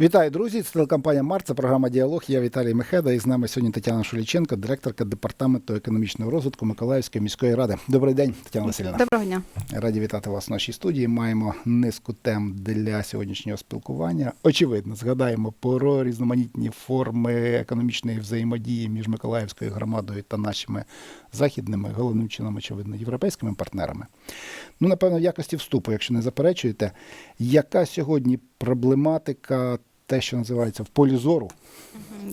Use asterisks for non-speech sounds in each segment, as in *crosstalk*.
Вітаю, друзі! Це телекомпанія Март, це програма Діалог. Я Віталій Мехеда. І з нами сьогодні Тетяна Шуліченко, директорка департаменту економічного розвитку Миколаївської міської ради. Добрий день, Тетяна Васильівна. Доброго дня. Раді вітати вас в нашій студії. Маємо низку тем для сьогоднішнього спілкування. Очевидно, згадаємо про різноманітні форми економічної взаємодії між Миколаївською громадою та нашими західними, головним чином, очевидно, європейськими партнерами. Ну, напевно, в якості вступу, якщо не заперечуєте, яка сьогодні проблематика, те, що називається в полі зору,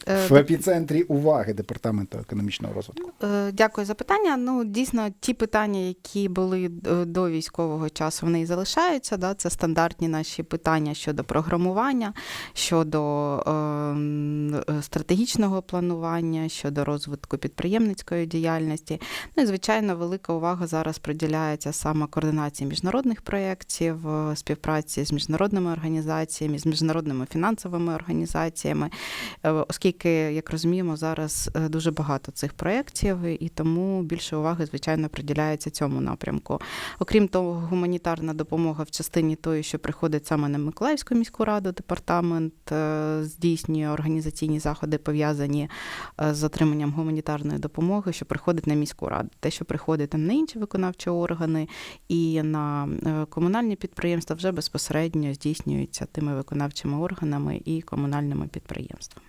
Е, в епіцентрі уваги департаменту економічного розвитку? е, Дякую за питання. Ну, дійсно, ті питання, які були е, до військового часу, вони і залишаються. Да? Це стандартні наші питання щодо програмування, щодо е, е, стратегічного планування, щодо розвитку підприємницької діяльності. Ну і звичайно, велика увага зараз приділяється саме координації міжнародних проєктів, співпраці з міжнародними організаціями, з міжнародними фінансовими організаціями. Е, Оскільки, як розуміємо, зараз е, дуже багато цих проєктів, і тому більше уваги, звичайно, приділяється цьому напрямку. Окрім того, гуманітарна допомога в частині тої, що приходить саме на Миколаївську міську раду, департамент е, здійснює організаційні заходи, пов'язані з отриманням гуманітарної допомоги, що приходить на міську раду. Те, що приходить там на інші виконавчі органи і на комунальні підприємства, вже безпосередньо здійснюється тими виконавчими органами і комунальними підприємствами.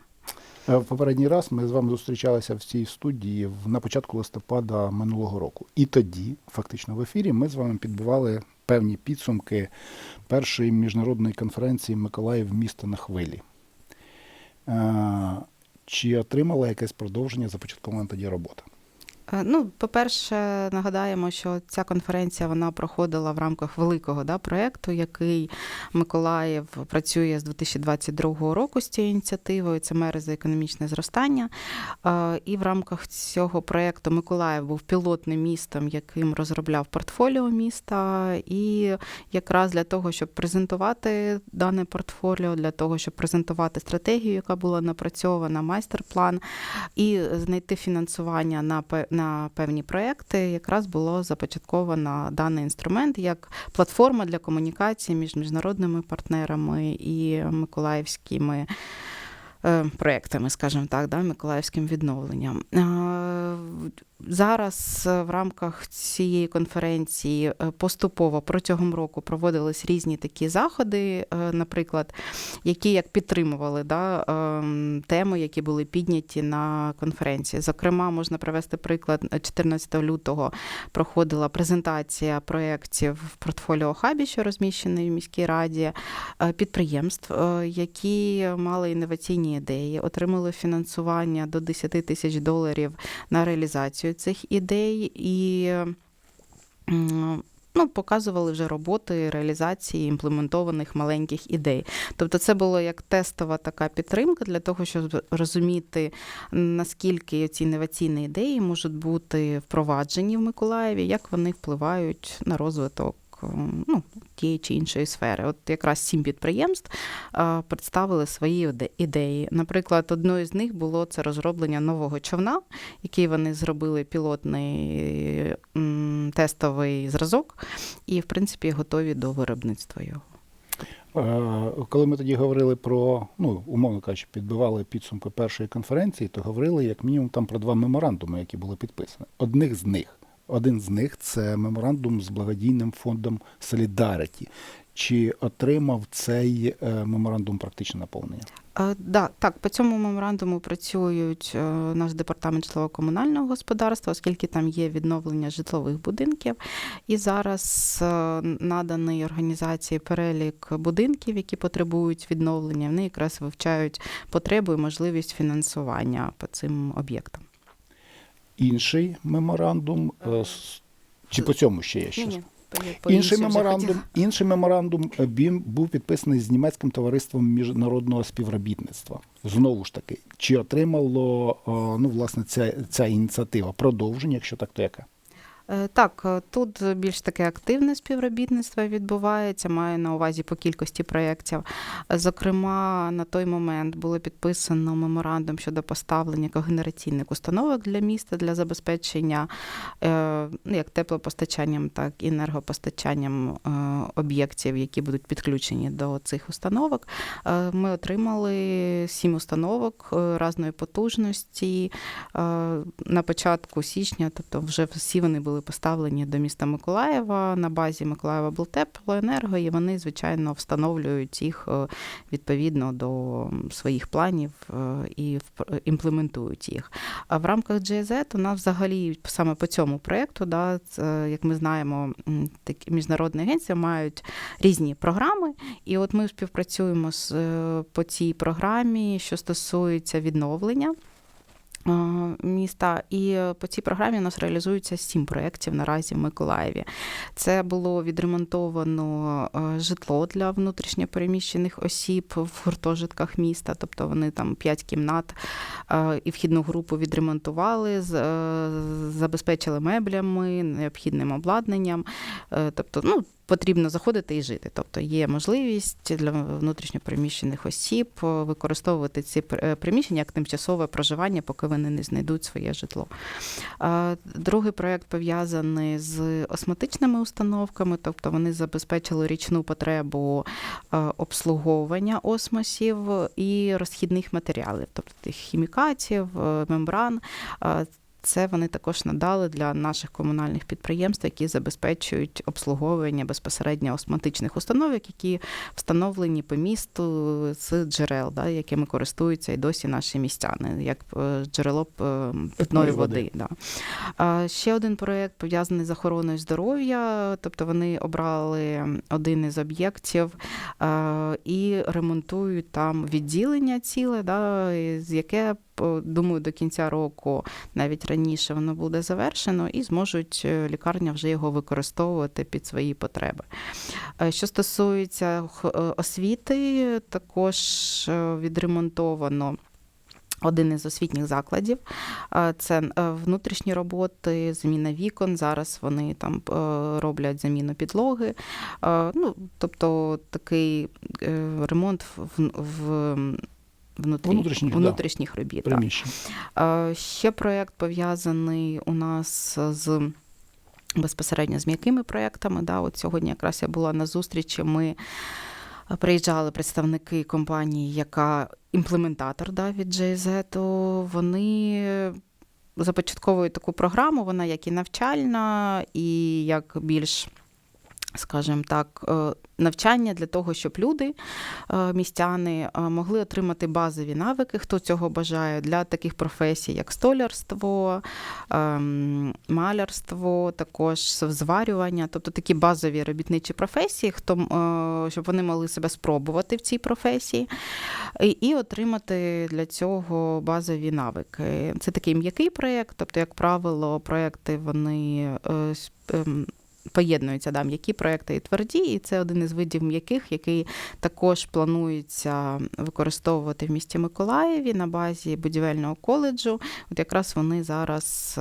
Е, попередній раз ми з вами зустрічалися в цій студії на початку листопада минулого року. І тоді, фактично, в ефірі ми з вами підбивали певні підсумки першої міжнародної конференції Миколаїв місто на хвилі. Е, Чи отримала якесь продовження започаткована тоді робота? Е, Ну, по-перше, нагадаємо, що ця конференція вона проходила в рамках великого да, проєкту, який Миколаїв працює з 2022 року з цією ініціативою. Це мери за економічне зростання. Е, І в рамках цього проєкту Миколаїв був пілотним містом, яким розробляв портфоліо міста. І якраз для того, щоб презентувати дане портфоліо, для того, щоб презентувати стратегію, яка була напрацьована, майстер-план і знайти фінансування на на певні проекти, якраз було започатковано даний інструмент як платформа для комунікації між міжнародними партнерами і миколаївськими. е, Проектами, скажімо так, да, миколаївським відновленням. Зараз е, в рамках цієї конференції е, поступово протягом року проводились різні такі заходи, е, наприклад, які як підтримували да, ем, теми, які були підняті на конференції. Зокрема, можна привести приклад 14 лютого проходила презентація проєктів в портфоліо хабі, що розміщений в міській раді, підприємств, які мали інноваційні ідеї, отримали фінансування до 10 тисяч доларів на реалізацію цих ідей і. Ну, показували вже роботи реалізації імплементованих маленьких ідей. Тобто, це було як тестова така підтримка для того, щоб розуміти, наскільки ці інноваційні ідеї можуть бути впроваджені в Миколаєві, як вони впливають на розвиток ну, тієї чи іншої сфери. От якраз сім підприємств представили свої ідеї. Наприклад, одною з них було це розроблення нового човна, який вони зробили пілотний тестовий зразок, і, в принципі, готові до виробництва його. Е, Коли ми тоді говорили про, ну, умовно кажучи, підбивали підсумки першої конференції, то говорили як мінімум там про два меморандуми, які були підписані. Одних з них, один з них це меморандум з благодійним фондом Солідаріті. Чи отримав цей е, меморандум практичне наповнення? Е, Да, так, по цьому меморандуму працюють е, наш департамент житлово-комунального господарства, оскільки там є відновлення житлових будинків. І зараз наданий організації перелік будинків, які потребують відновлення. Вони якраз вивчають потребу і можливість фінансування по цим об'єктам. Інший меморандум, е, чи по цьому ще є щось? Інший меморандум, інший меморандум він був підписаний з німецьким товариством міжнародного співробітництва. Знову ж таки, чи отримало е, ну, власне, ця, ця ініціатива продовження, якщо так, то яке? Е, Так, е, тут більш таке активне співробітництво відбувається, маю на увазі по кількості проєктів. Зокрема, на той момент було підписано меморандум щодо поставлення когенераційних установок для міста для забезпечення е, ну, як теплопостачанням, так і енергопостачанням об'єктів, які будуть підключені до цих установок. Ми отримали сім установок різної потужності на початку січня, тобто вже всі вони були поставлені до міста Миколаєва на базі Миколаєва Бултеплоенерго, і вони, звичайно, встановлюють їх е, відповідно до своїх планів е, і імплементують їх. А в рамках GIZ у нас взагалі саме по цьому проєкту, да, як ми знаємо, такі міжнародні агенції мають різні програми, і от ми співпрацюємо з е, по цій програмі, що стосується відновлення. Е, Міста і по цій програмі у нас реалізується сім проєктів наразі в Миколаєві. Це було відремонтовано е, житло для внутрішньопереміщених осіб в гуртожитках міста, тобто вони там п'ять кімнат е, і вхідну групу відремонтували, забезпечили меблями, необхідним обладнанням. Тобто, ну. Потрібно заходити і жити, тобто є можливість для внутрішньопереміщених осіб е, використовувати ці е, приміщення як тимчасове проживання, поки вони не знайдуть своє житло. Другий проєкт пов'язаний з осмотичними установками, тобто вони забезпечили річну потребу е, обслуговування осмосів і розхідних матеріалів, тобто тих хімікатів, мембран. Це вони також надали для наших комунальних підприємств, які забезпечують обслуговування безпосередньо осмотичних установок, які встановлені по місту з джерел, да, якими користуються і досі наші містяни, як е, джерело питної води. води. Да. Ще один проєкт пов'язаний з охороною здоров'я, тобто вони обрали один із об'єктів е, і ремонтують там відділення ціле, да, з яке думаю, до кінця року, навіть раніше воно буде завершено, і зможуть е, лікарня вже його використовувати під свої потреби. Е, Що стосується е, освіти, також відремонтовано. Один із освітніх закладів це внутрішні роботи, заміна вікон. Зараз вони там роблять заміну підлоги. Ну, тобто такий ремонт в, в внутрі, Внутрішніх, да. робіт. так. Ще проєкт пов'язаний у нас з безпосередньо з м'якими проєктами. Да, от сьогодні якраз я була на зустрічі. Ми е, приїжджали представники компанії, яка імплементатор да, від GIZ, то вони започатковують таку програму, вона як і навчальна, і як більш. Скажімо так, е, навчання для того, щоб люди, е, містяни, е, могли отримати базові навики, хто цього бажає, для таких професій, як столярство, ем, малярство, також зварювання, тобто такі базові робітничі професії, хто, щоб вони могли себе спробувати в цій професії і, отримати для цього базові навики. Це такий м'який проєкт, тобто, як правило, проєкти вони ем, поєднуються да, м'які проєкти і тверді, і це один із видів м'яких, який також планується використовувати в місті Миколаєві на базі будівельного коледжу. От якраз вони зараз е,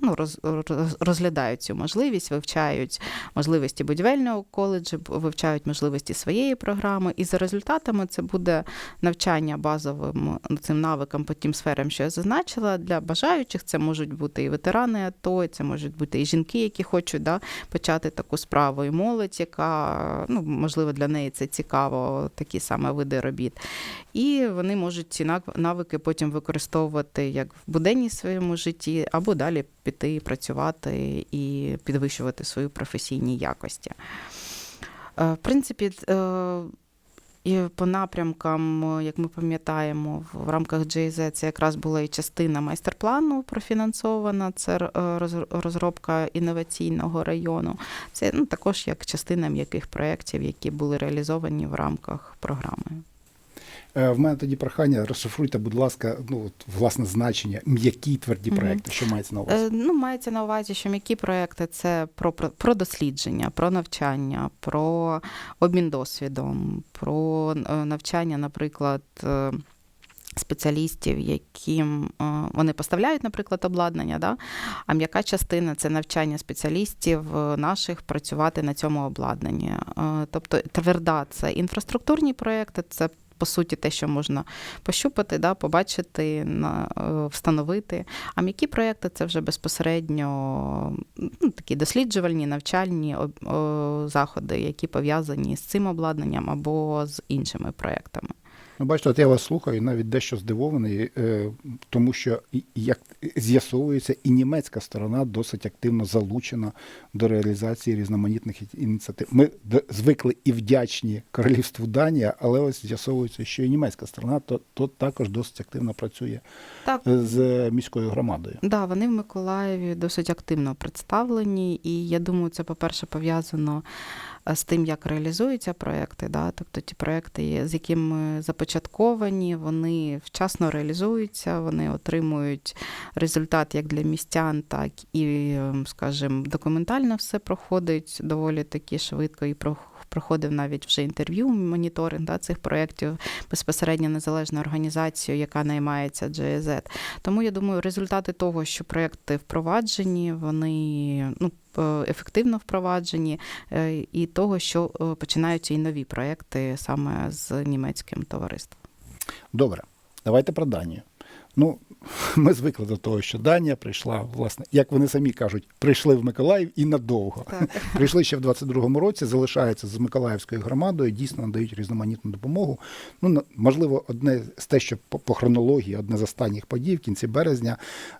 ну, роз, роз- розглядають цю можливість, вивчають можливості будівельного коледжу, вивчають можливості своєї програми, і за результатами це буде навчання базовим цим навикам по тим сферам, що я зазначила. Для бажаючих це можуть бути і ветерани АТО, це можуть бути і жінки, які хочуть да, почати таку справу, і молодь, яка ну, можливо для неї це цікаво, такі саме види робіт. І вони можуть ці навики потім використовувати як в буденній своєму житті, або далі піти працювати і підвищувати свої професійні якості. Е, В принципі, е, і по напрямкам, е, як ми пам'ятаємо, в рамках GIZ це якраз була і частина майстер-плану профінансована, це е, розробка інноваційного району. Це ну, також як частина м'яких проєктів, які були реалізовані в рамках програми. Е, В мене тоді прохання, розшифруйте, будь ласка, ну, от, власне значення, м'які тверді проекти. Що мається на увазі? Е, Ну, мається на увазі, що м'які проекти це про, про, про дослідження, про навчання, про обмін досвідом, про е, навчання, наприклад. спеціалістів, яким вони поставляють, наприклад, обладнання. Да? А м'яка частина це навчання спеціалістів наших працювати на цьому обладнанні. Тобто тверда це інфраструктурні проекти, це по суті те, що можна пощупати, да, побачити, на, е, встановити. А м'які проекти це вже безпосередньо ну, такі досліджувальні, навчальні заходи, які пов'язані з цим обладнанням або з іншими проектами. Ну, бачите, от я вас слухаю, і навіть дещо здивований, е, тому що як з'ясовується, і німецька сторона досить активно залучена до реалізації різноманітних ініціатив. Ми звикли і вдячні королівству Данія, але ось з'ясовується, що і німецька сторона то, то також досить активно працює Так, е, з міською громадою. Да, вони в Миколаєві досить активно представлені, і я думаю, це, по-перше, пов'язано е, з тим, як реалізуються проекти. Да? Тобто ті проекти, з якими започатковані, вони вчасно реалізуються, вони отримують результат як для містян, так і, ем, скажімо, документально все проходить доволі таки швидко і про- проходив навіть вже інтерв'ю, моніторинг да, цих проєктів безпосередньо незалежною організацією, яка наймається GIZ. Тому я думаю, результати того, що проекти впроваджені, вони ну, е, ефективно впроваджені, е, і того, що е, починаються і нові проекти саме з німецьким товариством. Добре, давайте про Данію. Ну, *laughs* ми звикли до того, що Данія прийшла, власне, як вони самі кажуть, прийшли в Миколаїв і надовго. Так. *laughs* Прийшли ще в 22-му році, залишаються з Миколаївською громадою, дійсно надають різноманітну допомогу. Ну, можливо, одне з те, що по, по хронології, одне з останніх подій в кінці березня,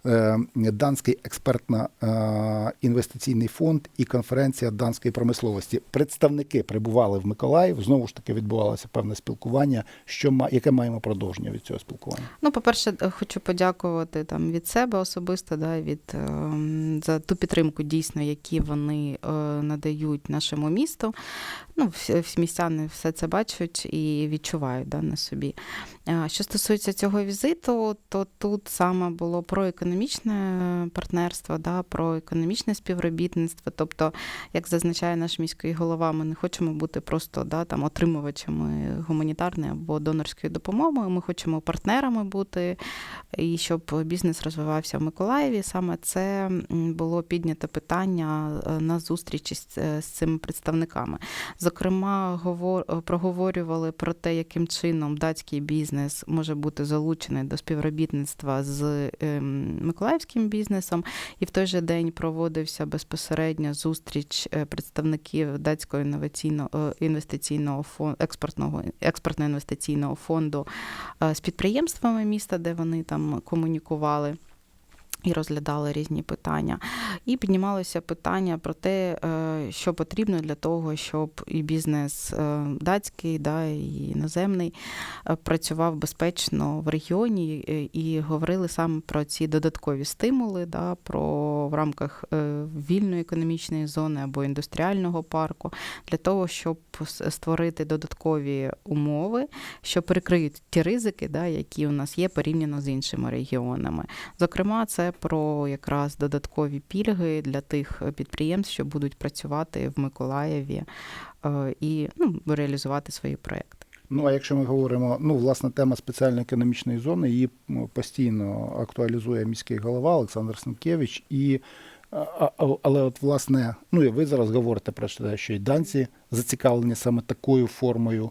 е, Данський експертно-інвестиційний фонд і конференція данської промисловості. Представники прибували в Миколаїв. Знову ж таки відбувалося певне спілкування. Що яке маємо продовження від цього спілкування? Ну, по-перше, е, хочу подякувати там від себе особисто, да, від ем, за ту підтримку, дійсно, які вони е, надають нашому місту. Ну, всі, всі містяни все це бачать і відчувають да, на собі. Що стосується цього візиту, то тут саме було про економічне партнерство, да, про економічне співробітництво. Тобто, як зазначає наш міський голова, ми не хочемо бути просто да, там, отримувачами гуманітарної або донорської допомоги. Ми хочемо партнерами бути, і щоб бізнес розвивався в Миколаєві. Саме це було піднято питання е, на зустрічі з, е, з цими представниками. Зокрема, говор- проговорювали про те, яким чином датський бізнес може бути залучений до співробітництва з ем, миколаївським бізнесом. І в той же день проводився безпосередньо зустріч е, представників датського інноваційного е, інвестиційного фонду експортного експортно-інвестиційного фонду е, з підприємствами міста, де вони там комунікували. І розглядали різні питання. І піднімалося питання про те, е, що потрібно для того, щоб і бізнес е, датський, да, і іноземний е, працював безпечно в регіоні, і говорили саме про ці додаткові стимули, да, про в рамках вільної економічної зони або індустріального парку, для того, щоб створити додаткові умови, що перекриють ті ризики, да, які у нас є порівняно з іншими регіонами. Зокрема, це про якраз додаткові пільги для тих підприємств, що будуть працювати в Миколаєві е, і ну, реалізувати свої проекти. Ну а якщо ми говоримо, ну власне тема спеціальної економічної зони, її постійно актуалізує міський голова Олександр Сенкевич. І але от власне, ну і ви зараз говорите про те, що і данці зацікавлені саме такою формою.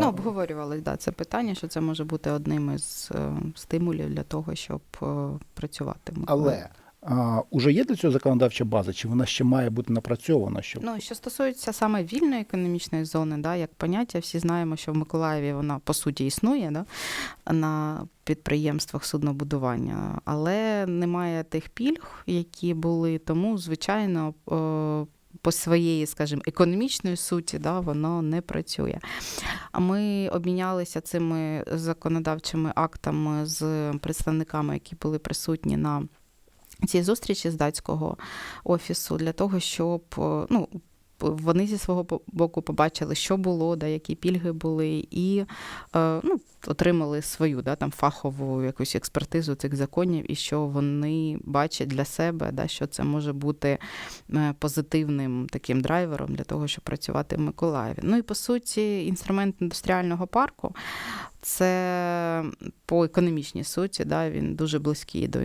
Ну, обговорювали да, це питання, що це може бути одним із е, стимулів для того, щоб е, працювати. але а, уже є для цього законодавча база, чи вона ще має бути напрацьована? Щоб... Ну, що стосується саме вільної економічної зони, да, як поняття, всі знаємо, що в Миколаєві вона по суті існує да, на підприємствах суднобудування, але немає тих пільг, які були, тому, звичайно, е, по своєї, скажімо, економічної суті, да, воно не працює. А ми обмінялися цими законодавчими актами з представниками, які були присутні на цій зустрічі з датського офісу для того, щоб е, ну. Вони зі свого боку побачили, що було, да, які пільги були, і е, ну, отримали свою да, там, фахову якусь експертизу цих законів, і що вони бачать для себе, да, що це може бути е, позитивним таким драйвером для того, щоб працювати в Миколаєві. Ну і по суті, інструмент індустріального парку це по економічній суті, да, він дуже близький до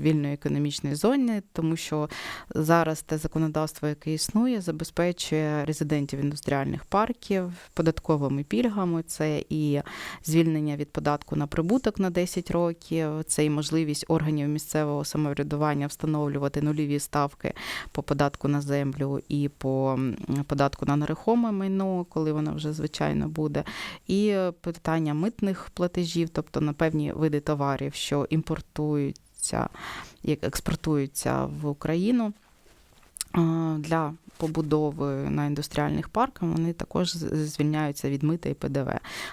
вільної економічної зони, тому що зараз те законодавство, яке існує, забезпечує резидентів індустріальних парків податковими пільгами. Це і звільнення від податку на прибуток на 10 років, це і можливість органів місцевого самоврядування встановлювати нульові ставки по податку на землю і по податку на нерухоме майно, коли воно вже звичайно буде, і е, митних платежів, тобто на певні види товарів, що імпортуються, як експортуються в Україну. Для побудови на індустріальних парках вони також звільняються від мита і ПДВ.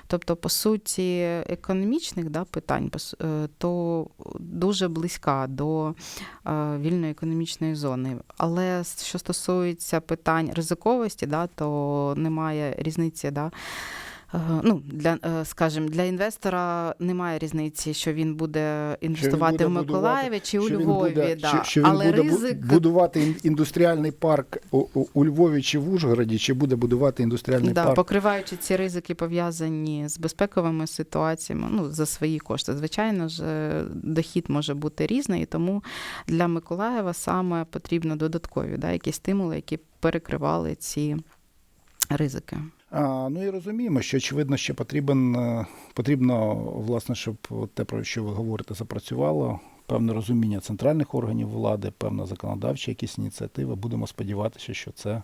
Тобто, по суті, економічних да, питань е, то дуже близька до е, вільної економічної зони. Але що стосується питань ризиковості, да, то немає різниці. Да, Ну, для, е, скажімо, для інвестора немає різниці, що він буде інвестувати буде в Миколаєві будувати- чи у він Львові. буде, да. що, що він Але буде ризик будувати індустріальний парк у, у, у Львові чи в Ужгороді, чи буде будувати індустріальний да, парк покриваючи ці ризики, пов'язані з безпековими ситуаціями, ну за свої кошти. Звичайно ж, е, дохід може бути різний, і тому для Миколаєва саме потрібно додаткові да, якісь стимули, які перекривали ці ризики. А, ну і розуміємо, що очевидно, що потрібен, е, потрібно, власне, щоб те, про що ви говорите, запрацювало. Певне розуміння центральних органів влади, певна законодавча якісь ініціативи. Будемо сподіватися, що це,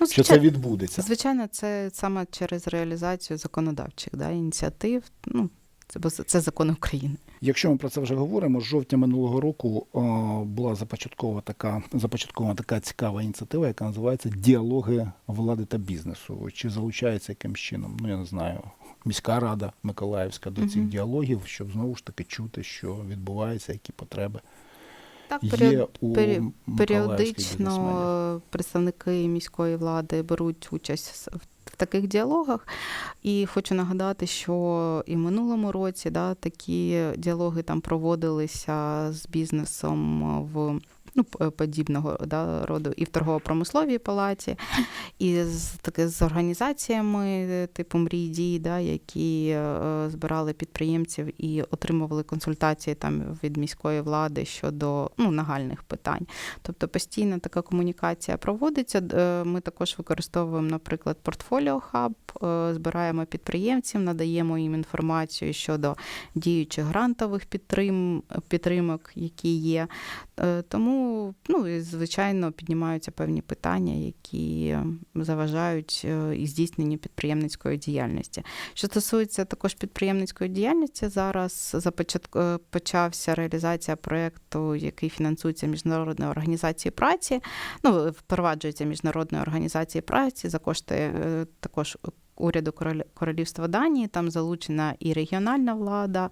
Ну, що це відбудеться. звичайно, це саме через реалізацію законодавчих да, ініціатив. Ну, це, бо це закони України. Якщо ми про це вже говоримо, з жовтня минулого року о, була започаткована така, започаткована така цікава ініціатива, яка називається Діалоги влади та бізнесу. Чи залучається якимсь чином? Ну я не знаю, міська рада Миколаївська до цих Мгм. діалогів, щоб знову ж таки чути, що відбувається, які потреби Так, є період- у пері- Періодично представники міської влади беруть участь с- в таких діалогах. І хочу нагадати, що і в минулому році да, такі діалоги там проводилися з бізнесом в. Ну, подібного да, роду і в торгово-промисловій палаті, і з таки з організаціями е, типу мрій дій, да, які е, збирали підприємців і отримували консультації там від міської влади щодо ну, нагальних питань. Тобто постійно така комунікація проводиться. Е, Ми також використовуємо, наприклад, портфоліо хаб, е, збираємо підприємців, надаємо їм інформацію щодо діючих грантових підтрим, підтримок, які є. Е, Ну і звичайно, піднімаються певні питання, які заважають е, і здійсненню підприємницької діяльності. Що стосується також підприємницької діяльності, зараз е, почався реалізація проєкту, який фінансується міжнародною організацією праці. Ну, впроваджується міжнародною організацією праці за кошти е, також. Уряду Королівства Данії там залучена і регіональна влада,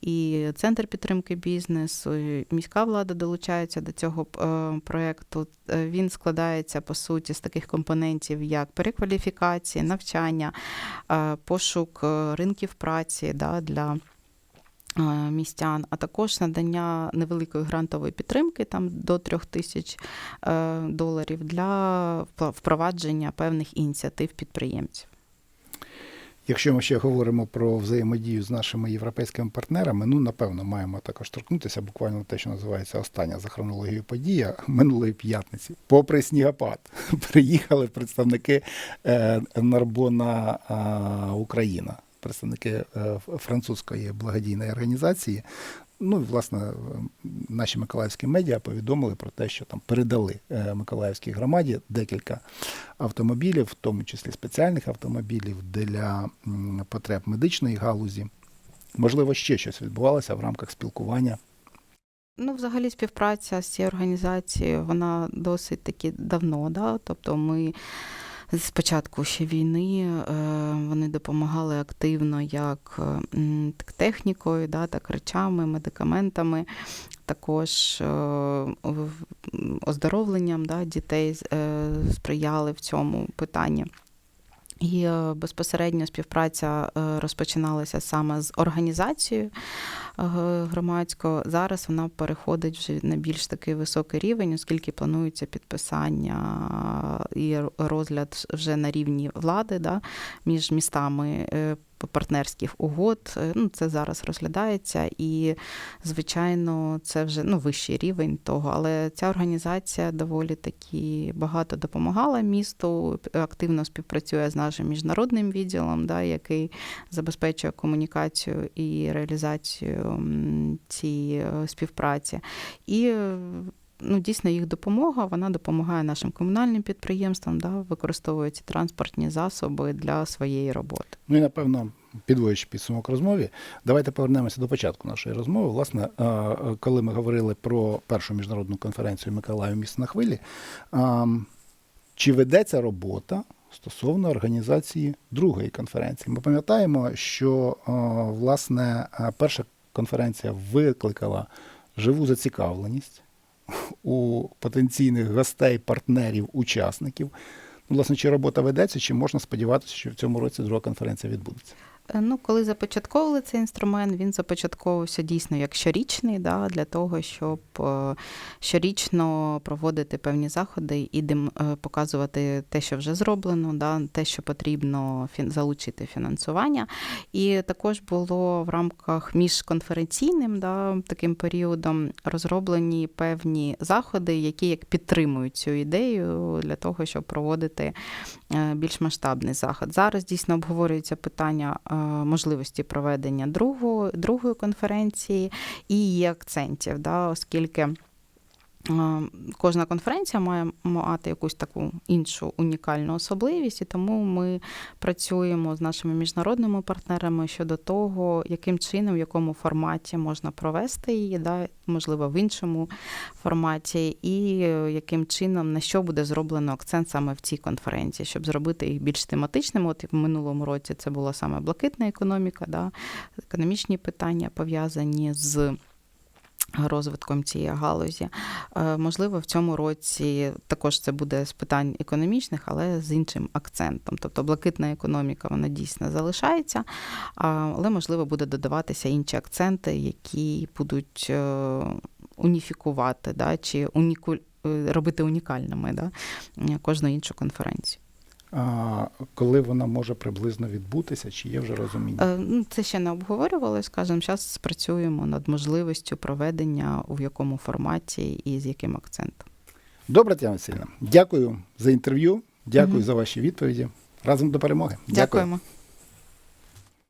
і центр підтримки бізнесу, і міська влада долучається до цього е, проєкту. Е, Він складається по суті з таких компонентів, як перекваліфікація, навчання, е, пошук ринків праці да, для. Містян, а також надання невеликої грантової підтримки, там до трьох тисяч доларів для впровадження певних ініціатив підприємців. Якщо ми ще говоримо про взаємодію з нашими європейськими партнерами, ну напевно маємо також торкнутися буквально те, що називається остання за хронологією подія *laughs* минулої п'ятниці. Попри снігопад, *laughs* приїхали представники е, Нарбона е, Україна, представники е, французької благодійної організації. Ну і власне наші миколаївські медіа повідомили про те, що там передали е, Миколаївській громаді декілька автомобілів, в тому числі спеціальних автомобілів для потреб медичної галузі. Можливо, ще щось відбувалося в рамках спілкування. Ну, взагалі, співпраця з цією організацією вона досить таки давно. Да? Тобто ми з початку ще війни е, вони допомагали активно як е, технікою, да, так речами, медикаментами, також е, оздоровленням да, дітей сприяли в цьому питанні. І е, безпосередньо співпраця е, розпочиналася саме з організацією громадського. Зараз вона переходить вже на більш такий високий рівень, оскільки планується підписання і розгляд вже на рівні влади да, між містами. Е, Партнерських угод, Е, ну це зараз розглядається, і звичайно, це вже ну вищий рівень того. Але ця організація доволі таки багато допомагала місту, активно співпрацює з нашим міжнародним відділом, да, який забезпечує комунікацію і реалізацію цієї е, співпраці. І е, ну, дійсно їх допомога вона допомагає нашим комунальним підприємствам, да, використовує ці транспортні засоби для своєї роботи. Ну і напевно, підводячи підсумок розмові, давайте повернемося до початку нашої розмови. Власне, коли ми говорили про першу міжнародну конференцію Миколаїв міст на хвилі, чи ведеться робота стосовно організації другої конференції? Ми пам'ятаємо, що власне перша конференція викликала живу зацікавленість у потенційних гостей, партнерів, учасників. Ну, власне, чи робота ведеться, чи можна сподіватися, що в цьому році друга конференція відбудеться? Е, Ну, коли започатковували цей інструмент, він започатковувався дійсно як щорічний, да, для того, щоб е, щорічно проводити певні заходи і е, показувати те, що вже зроблено, да, те, що потрібно залучити фінансування. І також було в рамках міжконференційним да, таким періодом розроблені певні заходи, які як підтримують цю ідею для того, щоб проводити більш масштабний заход. Зараз дійсно обговорюється питання можливості проведення другої, другої конференції і її акцентів, да, оскільки. Е, Кожна конференція має мати якусь таку іншу унікальну особливість, і тому ми працюємо з нашими міжнародними партнерами щодо того, яким чином, в якому форматі можна провести її, да, можливо, в іншому форматі, і е, яким чином на що буде зроблено акцент саме в цій конференції, щоб зробити їх більш тематичними. От в минулому році це була саме блакитна економіка, да, економічні питання пов'язані з. Розвитком цієї галузі. Е, Можливо, в цьому році також це буде з питань економічних, але з іншим акцентом. Тобто блакитна економіка вона дійсно залишається, але можливо буде додаватися інші акценти, які будуть е, уніфікувати да, чи уніку... е, робити унікальними да, кожну іншу конференцію. Коли вона може приблизно відбутися, чи є вже розуміння? Е, ну, Це ще не обговорювали, Скажемо, зараз працюємо над можливістю проведення у якому форматі і з яким акцентом. Добре, Тетяна Васильівна, дякую за інтерв'ю, дякую угу. за ваші відповіді. Разом до перемоги. Дякуємо.